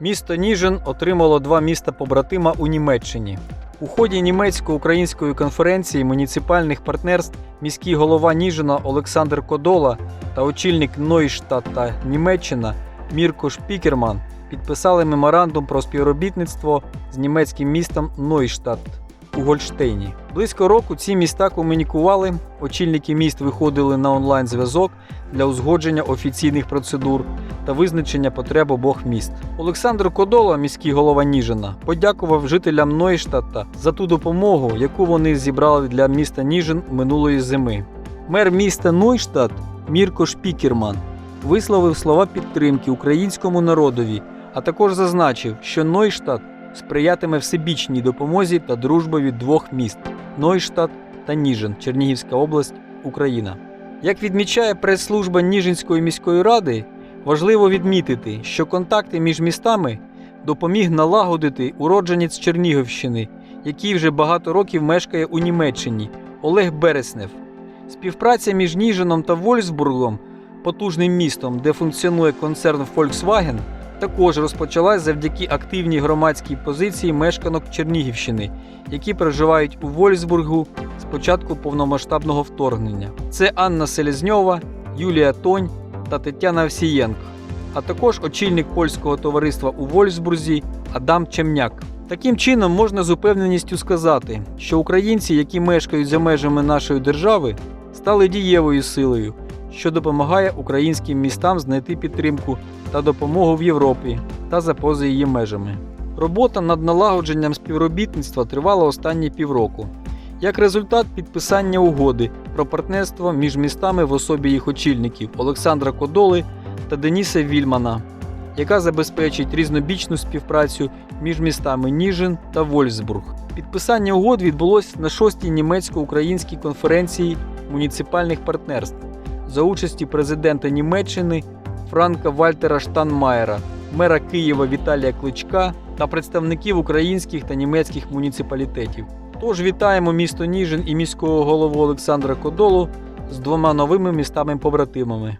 Місто Ніжин отримало два міста побратима у Німеччині. У ході німецько-української конференції муніципальних партнерств міський голова Ніжина Олександр Кодола та очільник Нойштата Німеччина Мірко Шпікерман підписали меморандум про співробітництво з німецьким містом Нойштадт у Гольштейні. Близько року ці міста комунікували, очільники міст виходили на онлайн-зв'язок для узгодження офіційних процедур та визначення потреб обох міст. Олександр Кодола, міський голова Ніжина, подякував жителям Нойштадта за ту допомогу, яку вони зібрали для міста Ніжин минулої зими. Мер міста Нойштадт Мірко Шпікерман висловив слова підтримки українському народові, а також зазначив, що Нойштадт сприятиме всебічній допомозі та дружбові двох міст Нойштадт та Ніжин, Чернігівська область, Україна. Як відмічає прес-служба Ніжинської міської ради, важливо відмітити, що контакти між містами допоміг налагодити уродженець Чернігівщини, який вже багато років мешкає у Німеччині Олег Береснев. Співпраця між Ніжином та Вольсбургом, потужним містом, де функціонує концерн Volkswagen, також розпочалась завдяки активній громадській позиції мешканок Чернігівщини, які проживають у Вольсбургу з початку повномасштабного вторгнення. Це Анна Селезньова, Юлія Тонь та Тетяна Овсієнко, а також очільник польського товариства у Вольсбурзі Адам Чемняк. Таким чином можна з упевненістю сказати, що українці, які мешкають за межами нашої держави, стали дієвою силою, що допомагає українським містам знайти підтримку та допомогу в Європі та за поза її межами. Робота над налагодженням співробітництва тривала останні півроку. Як результат підписання угоди про партнерство між містами в особі їх очільників Олександра Кодоли та Деніса Вільмана, яка забезпечить різнобічну співпрацю між містами Ніжин та Вольсбург. Підписання угод відбулось на шостій німецько-українській конференції муніципальних партнерств за участі президента Німеччини Франка Вальтера Штанмаєра, мера Києва Віталія Кличка та представників українських та німецьких муніципалітетів. Тож вітаємо місто Ніжин і міського голову Олександра Кодолу з двома новими містами-побратимами.